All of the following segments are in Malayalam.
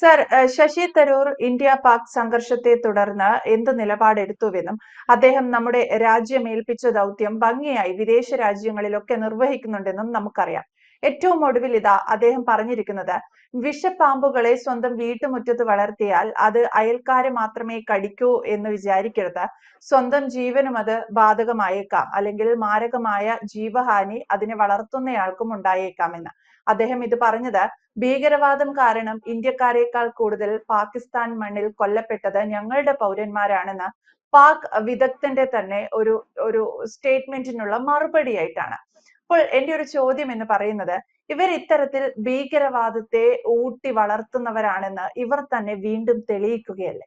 സർ ശശി തരൂർ ഇന്ത്യ പാക് സംഘർഷത്തെ തുടർന്ന് എന്ത് നിലപാടെടുത്തുവെന്നും അദ്ദേഹം നമ്മുടെ രാജ്യം ഏൽപ്പിച്ച ദൗത്യം ഭംഗിയായി വിദേശ രാജ്യങ്ങളിലൊക്കെ നിർവഹിക്കുന്നുണ്ടെന്നും നമുക്കറിയാം. ഏറ്റവും ഒടുവിൽ ഇതാ അദ്ദേഹം പറഞ്ഞിരിക്കുന്നത് വിഷപ്പാമ്പുകളെ സ്വന്തം വീട്ടുമുറ്റത്ത് വളർത്തിയാൽ അത് അയൽക്കാരെ മാത്രമേ കടിക്കൂ എന്ന് വിചാരിക്കരുത്. സ്വന്തം ജീവനും അത് ബാധകമായേക്കാം. അല്ലെങ്കിൽ മാരകമായ ജീവഹാനി അതിനെ വളർത്തുന്നയാൾക്കും ഉണ്ടായേക്കാമെന്ന്. അദ്ദേഹം ഇത് പറഞ്ഞത് ഭീകരവാദം കാരണം ഇന്ത്യക്കാരേക്കാൾ കൂടുതൽ പാകിസ്ഥാൻ മണ്ണിൽ കൊല്ലപ്പെട്ടത് ഞങ്ങളുടെ പൗരന്മാരാണെന്ന് പാക് വിദഗ്ധന്റെ തന്നെ ഒരു ഒരു സ്റ്റേറ്റ്മെന്റിനുള്ള മറുപടിയായിട്ടാണ്. അപ്പോൾ എന്റെ ഒരു ചോദ്യം എന്ന് പറയുന്നത് ഇവർ ഇത്തരത്തിൽ ഭീകരവാദത്തെ ഊട്ടി വളർത്തുന്നവരാണെന്ന് ഇവർ തന്നെ വീണ്ടും തെളിയിക്കുകയല്ലേ?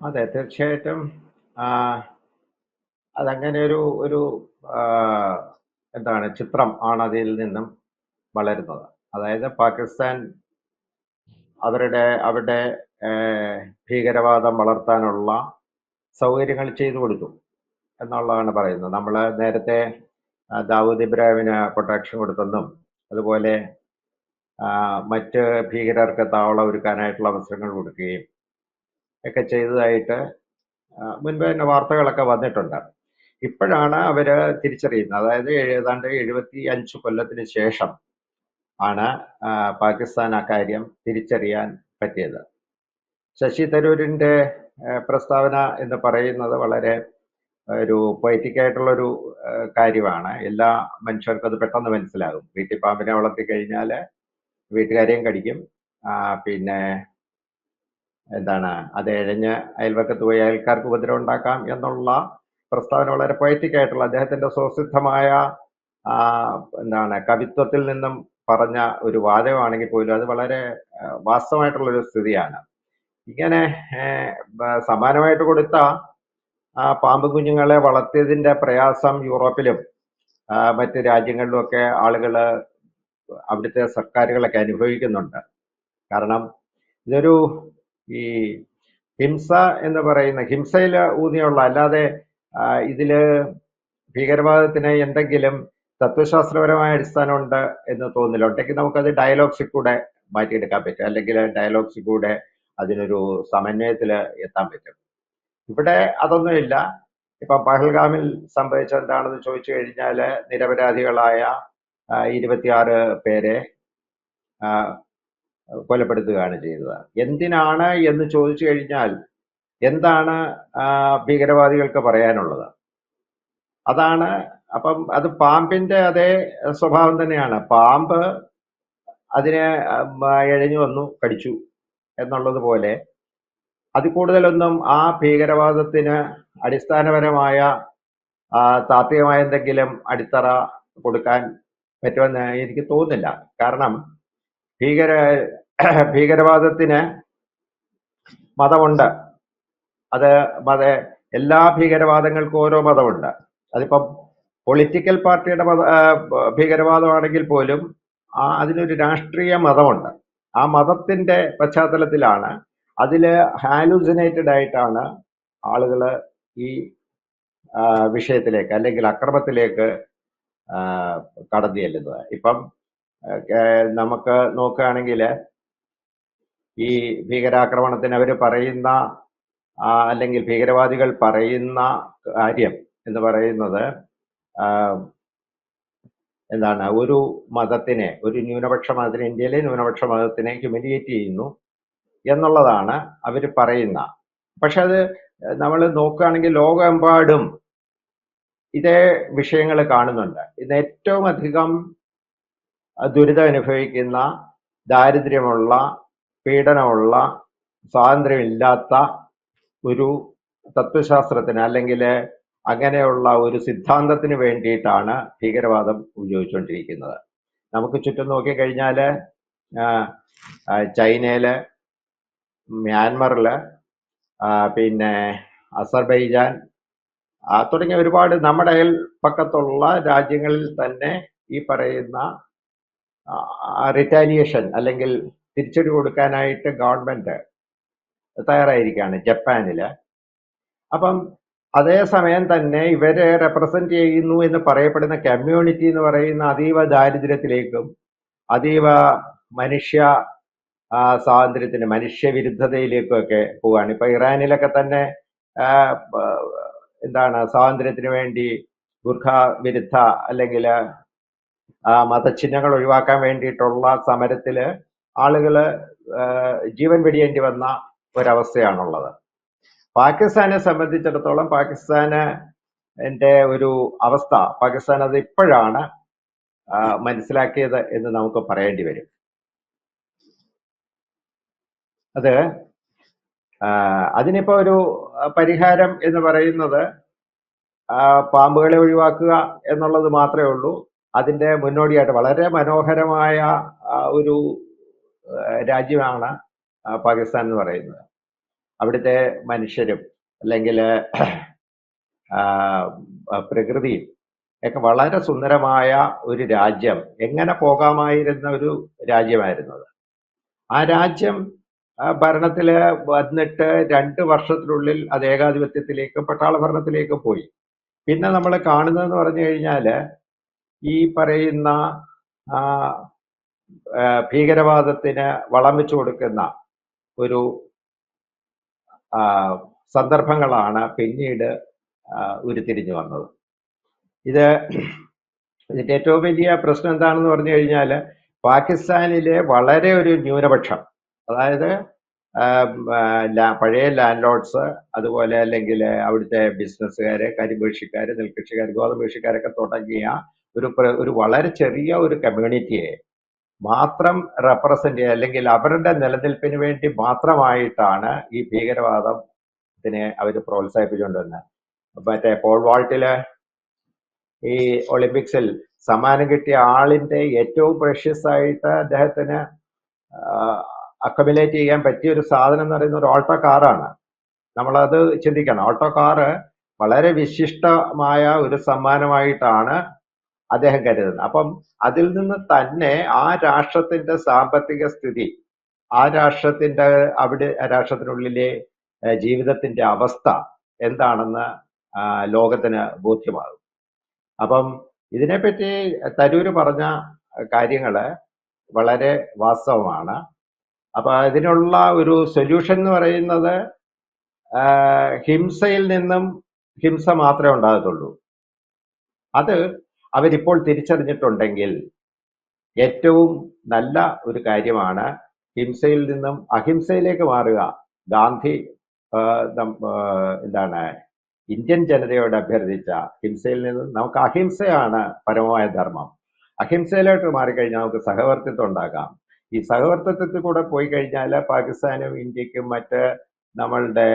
അതെ തീർച്ചയായിട്ടും. അതങ്ങനെ ഒരു ഒരു എന്താണ് ചിത്രം ആണ് അതിൽ നിന്നും വളരുന്നത്. അതായത് പാകിസ്ഥാൻ അവരുടെ അവരുടെ ഭീകരവാദം വളർത്താനുള്ള സൗകര്യങ്ങൾ ചെയ്തു കൊടുത്തു എന്നുള്ളതാണ് പറയുന്നത്. നമ്മൾ നേരത്തെ ദാവൂദ് ഇബ്രാഹിമിന് പ്രൊട്ടക്ഷൻ കൊടുത്തെന്നും അതുപോലെ മറ്റ് ഭീകരർക്ക് താവളം ഒരുക്കാനായിട്ടുള്ള അവസരങ്ങൾ കൊടുക്കുകയും ഒക്കെ ചെയ്തതായിട്ട് മുൻപ് തന്നെ വാർത്തകളൊക്കെ വന്നിട്ടുണ്ട്. ഇപ്പോഴാണ് അവർ തിരിച്ചറിയുന്നത്. അതായത് ഏതാണ്ട് എഴുപത്തി അഞ്ച് കൊല്ലത്തിന് ശേഷം ആണ് പാകിസ്ഥാൻ അക്കാര്യം തിരിച്ചറിയാൻ പറ്റിയത്. ശശി തരൂരിന്റെ പ്രസ്താവന എന്ന് പറയുന്നത് വളരെ ഒരു പൊയറ്റിക്കായിട്ടുള്ളൊരു കാര്യമാണ്. എല്ലാ മനുഷ്യർക്കും അത് പെട്ടെന്ന് മനസ്സിലാകും. വീട്ടിൽ പാമ്പിനെ വളർത്തി കഴിഞ്ഞാൽ വീട്ടുകാരെയും കടിക്കും. പിന്നെ എന്താണ് അത് ഇഴഞ്ഞ് അയൽവക്കത്ത് പോയി അയൽക്കാർക്ക് ഉപദ്രവം ഉണ്ടാക്കാം എന്നുള്ള പ്രസ്താവന വളരെ പൊയറ്റിക് ആയിട്ടുള്ള അദ്ദേഹത്തിന്റെ സ്വസിദ്ധമായ എന്താണ് കവിത്വത്തിൽ നിന്നും പറഞ്ഞ ഒരു വാചകമാണെങ്കിൽ പോലും അത് വളരെ വാസ്തവമായിട്ടുള്ള ഒരു സ്ഥിതിയാണ്. ഇങ്ങനെ സമാനമായിട്ട് കൊടുത്ത പാമ്പ് കുഞ്ഞുങ്ങളെ വളർത്തിയതിന്റെ പ്രയാസം യൂറോപ്പിലും മറ്റ് രാജ്യങ്ങളിലും ഒക്കെ ആളുകൾ അവിടുത്തെ സർക്കാരുകളൊക്കെ അനുഭവിക്കുന്നുണ്ട്. കാരണം ഇതൊരു ഈ ഹിംസ എന്ന് പറയുന്ന ഹിംസയിൽ ഊന്നിയുള്ള അല്ലാതെ ആ, ഇതിൽ ഭീകരവാദത്തിന് എന്തെങ്കിലും തത്വശാസ്ത്രപരമായ അടിസ്ഥാനമുണ്ട് എന്ന് തോന്നില്ല ഉണ്ടെങ്കിൽ നമുക്കത് ഡയലോഗ്സിൽ കൂടെ മാറ്റിയെടുക്കാൻ പറ്റും. അല്ലെങ്കിൽ ഡയലോഗ്സിൽ കൂടെ അതിനൊരു സമന്വയത്തിൽ എത്താൻ പറ്റും. ഇവിടെ അതൊന്നുമില്ല. ഇപ്പം പഹൽഗാമിൽ സംഭവിച്ച എന്താണെന്ന് ചോദിച്ചു കഴിഞ്ഞാൽ നിരപരാധികളായ ഇരുപത്തിയാറ് പേരെ കൊലപ്പെടുത്തുകയാണ് ചെയ്തത്. എന്തിനാണ് എന്ന് ചോദിച്ചു കഴിഞ്ഞാൽ എന്താണ് ഭീകരവാദികൾക്ക് പറയാനുള്ളത്? അതാണ് അപ്പം അത് പാമ്പിന്റെ അതേ സ്വഭാവം തന്നെയാണ്. പാമ്പ് അതിനെ എഴഞ്ഞു വന്നു കടിച്ചു എന്നുള്ളത് പോലെ അതിൽ കൂടുതലൊന്നും ആ ഭീകരവാദത്തിന് അടിസ്ഥാനപരമായ താത്വികമായ എന്തെങ്കിലും അടിത്തറ കൊടുക്കാൻ പറ്റുമെന്ന് എനിക്ക് തോന്നുന്നില്ല. കാരണം ഭീകര ഭീകരവാദത്തിന് മതമുണ്ട്. അത് മത എല്ലാ ഭീകരവാദങ്ങൾക്കും ഓരോ മതമുണ്ട്. അതിപ്പം പൊളിറ്റിക്കൽ പാർട്ടിയുടെ മത ഭീകരവാദമാണെങ്കിൽ പോലും ആ അതിനൊരു രാഷ്ട്രീയ മതമുണ്ട്. ആ മതത്തിന്റെ പശ്ചാത്തലത്തിലാണ് അതിൽ ഹാലൂസിനേറ്റഡ് ആയിട്ടാണ് ആളുകൾ ഈ വിഷയത്തിലേക്ക് അല്ലെങ്കിൽ അക്രമത്തിലേക്ക് കടന്നു ചെല്ലുന്നത്. ഇപ്പം നമുക്ക് നോക്കുകയാണെങ്കിൽ ഈ ഭീകരാക്രമണത്തിന് അവർ പറയുന്ന അല്ലെങ്കിൽ ഭീകരവാദികൾ പറയുന്ന കാര്യം എന്ന് പറയുന്നത് എന്താണ് ഒരു മതത്തിനെ ഒരു ന്യൂനപക്ഷ മതത്തിനെ ഇന്ത്യയിലെ ന്യൂനപക്ഷ മതത്തിനെ ഹ്യൂമിലിയേറ്റ് ചെയ്യുന്നു എന്നുള്ളതാണ് അവർ പറയുന്ന. പക്ഷെ അത് നമ്മൾ നോക്കുകയാണെങ്കിൽ ലോകമെമ്പാടും ഇതേ വിഷയങ്ങൾ കാണുന്നുണ്ട്. ഇന്ന് ഏറ്റവും അധികം ദുരിതം അനുഭവിക്കുന്ന ദാരിദ്ര്യമുള്ള പീഡനമുള്ള സ്വാതന്ത്ര്യമില്ലാത്ത ഒരു തത്വശാസ്ത്രത്തിന് അല്ലെങ്കിൽ അങ്ങനെയുള്ള ഒരു സിദ്ധാന്തത്തിന് വേണ്ടിയിട്ടാണ് ഭീകരവാദം ഉപയോഗിച്ചുകൊണ്ടിരിക്കുന്നത്. നമുക്ക് ചുറ്റും നോക്കിക്കഴിഞ്ഞാൽ ചൈനയിൽ മ്യാൻമറിൽ ആ, പിന്നെ അസർബൈജാൻ തുടങ്ങിയ ഒരുപാട് നമ്മുടെ അയൽപ്പക്കത്തുള്ള രാജ്യങ്ങളിൽ തന്നെ ഈ പറയുന്ന റിറ്റാലിയേഷൻ അല്ലെങ്കിൽ തിരിച്ചടി കൊടുക്കാനായിട്ട് ഗവൺമെന്റ് തയ്യാറായിരിക്കുകയാണ് ജപ്പാനിൽ അപ്പം അതേസമയം തന്നെ ഇവരെ റെപ്രസെന്റ് ചെയ്യുന്നു എന്ന് പറയപ്പെടുന്ന കമ്മ്യൂണിറ്റി എന്ന് പറയുന്ന അതീവ ദാരിദ്ര്യത്തിലേക്കും അതീവ മനുഷ്യ സ്വാതന്ത്ര്യത്തിന് മനുഷ്യവിരുദ്ധതയിലേക്കൊക്കെ പോവുകയാണ്. ഇപ്പൊ ഇറാനിലൊക്കെ തന്നെ എന്താണ് സ്വാതന്ത്ര്യത്തിന് വേണ്ടി ഗുർഖ വിരുദ്ധ അല്ലെങ്കിൽ മതചിഹ്നങ്ങൾ ഒഴിവാക്കാൻ വേണ്ടിയിട്ടുള്ള സമരത്തിൽ ആളുകൾ ജീവൻ വെടിയേണ്ടി വന്ന ഒരവസ്ഥയാണുള്ളത്. പാകിസ്ഥാനെ സംബന്ധിച്ചിടത്തോളം പാകിസ്ഥാന് എന്റെ ഒരു അവസ്ഥ പാകിസ്ഥാൻ അത് ഇപ്പോഴാണ് മനസ്സിലാക്കിയത് എന്ന് നമുക്ക് പറയേണ്ടി വരും. അത് അതിനിപ്പോ ഒരു പരിഹാരം എന്ന് പറയുന്നത് പാമ്പുകളെ ഒഴിവാക്കുക എന്നുള്ളത് മാത്രമേ ഉള്ളൂ. അതിന്റെ മുന്നോടിയായിട്ട് വളരെ മനോഹരമായ ഒരു രാജ്യമാണ് പാകിസ്ഥാൻ എന്ന് പറയുന്നത്. അവിടുത്തെ മനുഷ്യരും അല്ലെങ്കിൽ പ്രകൃതിയും ഒക്കെ വളരെ സുന്ദരമായ ഒരു രാജ്യം. എങ്ങനെ പോകാമായിരുന്ന ഒരു രാജ്യമായിരുന്നത്? ആ രാജ്യം ഭരണത്തിൽ വന്നിട്ട് രണ്ട് വർഷത്തിനുള്ളിൽ അത് ഏകാധിപത്യത്തിലേക്കും പട്ടാള ഭരണത്തിലേക്കും പോയി. പിന്നെ നമ്മൾ കാണുന്നതെന്ന് പറഞ്ഞു കഴിഞ്ഞാൽ ഈ പറയുന്ന ഭീകരവാദത്തിന് വളം വെച്ചു കൊടുക്കുന്ന ഒരു സന്ദർഭങ്ങളാണ് പിന്നീട് ഉരുത്തിരിഞ്ഞു വന്നത്. ഇത് ഇതിന്റെ ഏറ്റവും വലിയ പ്രശ്നം എന്താണെന്ന് പറഞ്ഞു കഴിഞ്ഞാൽ പാകിസ്ഥാനിലെ വളരെ ഒരു ന്യൂനപക്ഷം. അതായത് പഴയ ലാൻഡ് ലോഡ്സ് അതുപോലെ അല്ലെങ്കിൽ അവിടുത്തെ ബിസിനസ്സുകാർ കരിമ്പകൃഷിക്കാര് നെൽകൃഷിക്കാർ ഗോതമ്പ് കൃഷിക്കാരൊക്കെ തുടങ്ങിയ ഒരു ഒരു വളരെ ചെറിയ ഒരു കമ്മ്യൂണിറ്റിയെ മാത്രം റെപ്രസെന്റ് ചെയ്യുക അല്ലെങ്കിൽ അവരുടെ നിലനിൽപ്പിന് വേണ്ടി മാത്രമായിട്ടാണ് ഈ ഭീകരവാദം ഭീകരവാദത്തിനെ അവർ പ്രോത്സാഹിപ്പിച്ചുകൊണ്ടിരുന്നത്. മറ്റേ പോൾ വാൾട്ടിൽ ഈ ഒളിമ്പിക്സിൽ സമ്മാനം കിട്ടിയ ആളിന്റെ ഏറ്റവും പ്രഷ്യസ് ആയിട്ട് അദ്ദേഹത്തിന് അക്കമിലേറ്റ് ചെയ്യാൻ പറ്റിയ ഒരു സാധനം എന്ന് പറയുന്ന ഒരു ഓൾട്ടോ കാറാണ്. നമ്മളത് ചിന്തിക്കണം. ഓൾട്ടോ കാറ് വളരെ വിശിഷ്ടമായ ഒരു സമ്മാനമായിട്ടാണ് അദ്ദേഹം കരുതുന്നത് അപ്പം അതിൽ നിന്ന് തന്നെ ആ രാഷ്ട്രത്തിന്റെ സാമ്പത്തിക സ്ഥിതി ആ രാഷ്ട്രത്തിന്റെ അവിടെ രാഷ്ട്രത്തിനുള്ളിലെ ജീവിതത്തിന്റെ അവസ്ഥ എന്താണെന്ന് ലോകത്തിന് ബോധ്യമാകും. അപ്പം ഇതിനെപ്പറ്റി തരൂര് പറഞ്ഞ കാര്യങ്ങൾ വളരെ വാസ്തവമാണ്. അപ്പൊ അതിനുള്ള ഒരു സൊല്യൂഷൻ എന്ന് പറയുന്നത് ഹിംസയിൽ നിന്നും ഹിംസ മാത്രമേ ഉണ്ടാകത്തുള്ളൂ. അത് അവരിപ്പോൾ തിരിച്ചറിഞ്ഞിട്ടുണ്ടെങ്കിൽ ഏറ്റവും നല്ല ഒരു കാര്യമാണ് ഹിംസയിൽ നിന്നും അഹിംസയിലേക്ക് മാറുക. ഗാന്ധി എന്താണ് ഇന്ത്യൻ ജനതയോട് അഭ്യർത്ഥിച്ച ഹിംസയിൽ നിന്നും നമുക്ക് അഹിംസയാണ് പരമമായ ധർമ്മം. അഹിംസയിലോട്ട് മാറിക്കഴിഞ്ഞാൽ നമുക്ക് സഹവർത്തിത്വം ഉണ്ടാകാം. ഈ സഹവർത്തിത്വത്തിൽ കൂടെ പോയി കഴിഞ്ഞാൽ പാകിസ്ഥാനും ഇന്ത്യക്കും മറ്റ് നമ്മളുടെ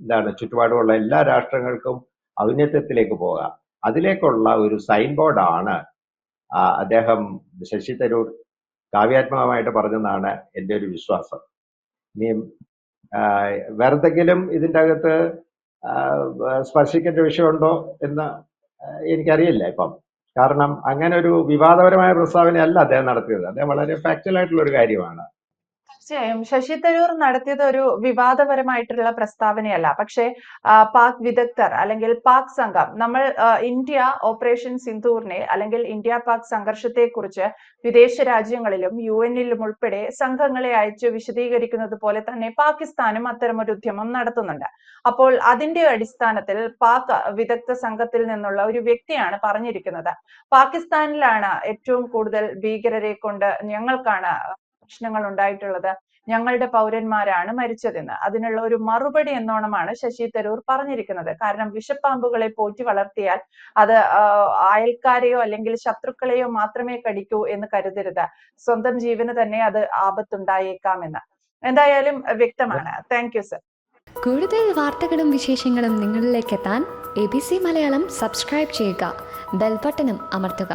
എന്താണ് ചുറ്റുപാടുമുള്ള എല്ലാ രാഷ്ട്രങ്ങൾക്കും ഔന്നത്യത്തിലേക്ക് പോകാം. അതിലേക്കുള്ള ഒരു സൈൻ ബോർഡാണ് അദ്ദേഹം ശശി തരൂർ കാവ്യാത്മകമായിട്ട് പറഞ്ഞെന്നാണ് എന്റെ ഒരു വിശ്വാസം. ഇനി വേറെന്തെങ്കിലും ഇതിന്റെ അകത്ത് സ്പർശിക്കേണ്ട വിഷയമുണ്ടോ എന്ന് എനിക്കറിയില്ല ഇപ്പം. കാരണം അങ്ങനെ ഒരു വിവാദപരമായ പ്രസ്താവനയല്ല അദ്ദേഹം നടത്തിയത്. അദ്ദേഹം വളരെ ഫാക്ച്വൽ ആയിട്ടുള്ള ഒരു കാര്യമാണ്. തീർച്ചയായും ശശി തരൂർ നടത്തിയത് ഒരു വിവാദപരമായിട്ടുള്ള പ്രസ്താവനയല്ല. പക്ഷേ പാക് വിദഗ്ധർ അല്ലെങ്കിൽ പാക് സംഘം നമ്മൾ ഇന്ത്യ ഓപ്പറേഷൻ സിന്ധൂറിനെ അല്ലെങ്കിൽ ഇന്ത്യ പാക് സംഘർഷത്തെ കുറിച്ച് വിദേശ രാജ്യങ്ങളിലും യു എന്നിലും ഉൾപ്പെടെ സംഘങ്ങളെ അയച്ച് വിശദീകരിക്കുന്നത് പോലെ തന്നെ പാകിസ്ഥാനും അത്തരമൊരു ഉദ്യമം നടത്തുന്നുണ്ട്. അപ്പോൾ അതിന്റെ അടിസ്ഥാനത്തിൽ പാക് വിദഗ്ധ സംഘത്തിൽ നിന്നുള്ള ഒരു വ്യക്തിയാണ് പറഞ്ഞിരിക്കുന്നത്. പാകിസ്ഥാനിലാണ് ഏറ്റവും കൂടുതൽ ഭീകരരെ കൊണ്ട് ഞങ്ങൾക്കാണ് പ്രശ്നങ്ങൾ ഉണ്ടായിട്ടുള്ളത് ഞങ്ങളുടെ പൗരന്മാരാണ് മരിച്ചതെന്ന്. അതിനുള്ള ഒരു മറുപടി എന്നോണമാണ് ശശി തരൂർ പറഞ്ഞിരിക്കുന്നത്. കാരണം വിഷപ്പാമ്പുകളെ പോറ്റി വളർത്തിയാൽ അത് അയൽക്കാരെയോ അല്ലെങ്കിൽ ശത്രുക്കളെയോ മാത്രമേ കടിക്കൂ എന്ന് കരുതരുത്. സ്വന്തം ജീവന് തന്നെ അത് ആപത്തുണ്ടായേക്കാമെന്ന് എന്തായാലും വ്യക്തമാണ്. താങ്ക് യു സർ കൂടുതൽ വാർത്തകളും വിശേഷങ്ങളും നിങ്ങളിലേക്ക് എത്താൻ A B C Malayalam subscribe ചെയ്യുക. ബെൽബട്ടനും അമർത്തുക.